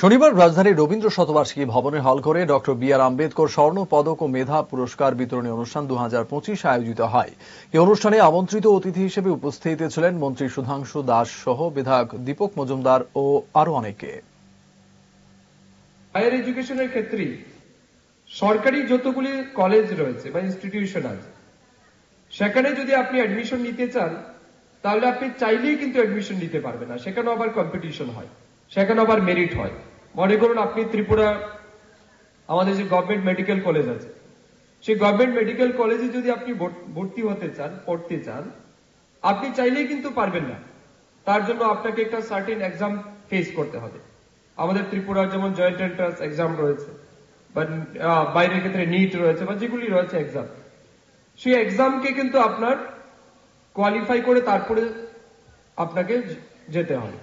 শনিবার রাজধানীর রবীন্দ্র শতবার্ষিকী ভবনের হল করে ডক্টর বি আর আম্বেদকর স্বর্ণ পদক ও মেধা পুরস্কার বিতরণী অনুষ্ঠান দু আয়োজিত হয়। এই অনুষ্ঠানে আমন্ত্রিত অতিথি হিসেবে উপস্থিত ছিলেন মন্ত্রী সুধাংশু দাস সহ বিধায়ক দীপক মজুমদার ও আরও অনেকে। হায়ার এডুকেশনের ক্ষেত্রে সরকারি যতগুলি কলেজ রয়েছে বা ইনস্টিটিউশন আছে, সেখানে যদি আপনি অ্যাডমিশন নিতে চান, তাহলে আপনি চাইলেই কিন্তু অ্যাডমিশন নিতে পারবেন না। সেখানে আবার কম্পিটিশন হয়। সেখানে আবার মেরিট হয়। মনে করুন আপনি ত্রিপুরা, আমাদের যে গভর্নমেন্ট মেডিকেল কলেজ আছে, সেই গভর্নমেন্ট মেডিকেল কলেজে যদি আপনি ভর্তি হতে চান, পড়তে চান, আপনি চাইলেই কিন্তু পারবেন না। তার জন্য আপনাকে একটা সার্টেন এক্সাম ফেস করতে হবে। আমাদের ত্রিপুরার যেমন জয়েন্ট এন্ট্রান্স এক্সাম রয়েছে, বা বাইরের ক্ষেত্রে নিট রয়েছে, বা যেগুলি রয়েছে এক্সাম সেই এক্সামকে কিন্তু আপনার কোয়ালিফাই করে তারপরে আপনাকে যেতে হবে।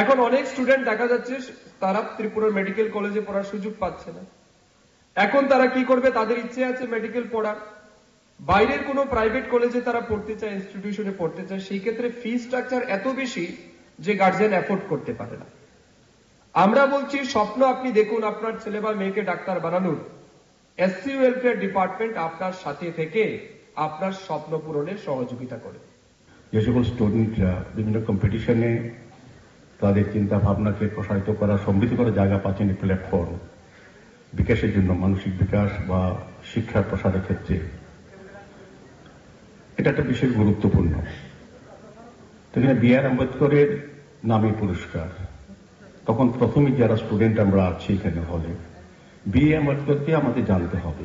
এখন অনেক স্টুডেন্ট দেখা যাচ্ছে, তারা ত্রিপুরার মেডিকেল কলেজে পড়ার সুযোগ পাচ্ছে না। এখন তারা কি করবে? তাদের ইচ্ছে আছে মেডিকেল পড়ার। বাইরের কোনো প্রাইভেট কলেজে তারা পড়তে চায় ইনস্টিটিউশনে পড়তে চায়, সেই ক্ষেত্রে ফি স্ট্রাকচার এত বেশি যে গার্জিয়ান অ্যাফোর্ড করতে পারে না। আমরা বলছি, স্বপ্ন আপনি দেখুন, আপনার ছেলে বা মেয়েকে ডাক্তার বানানোর। এসসি ওয়েলফেয়ার ডিপার্টমেন্ট আপনার সাথে থেকে আপনার স্বপ্ন পূরণে সহযোগিতা করে। যে সকল স্টুডেন্টরা বিভিন্ন কম্পিটিশনে তাদের চিন্তা ভাবনাকে প্রসারিত করা সমৃদ্ধ করার জায়গা পাচ্ছেন এই প্ল্যাটফর্ম বিকাশের জন্য মানসিক বিকাশ বা শিক্ষার প্রসারের ক্ষেত্রে। এটা একটা বিশেষ গুরুত্বপূর্ণ। তো বি আর আম্বেদকরের নামে পুরস্কার। তখন প্রথমে যারা স্টুডেন্ট আমরা আছি এখানে হলে বি আম্বেদকরকে আমাদের জানতে হবে।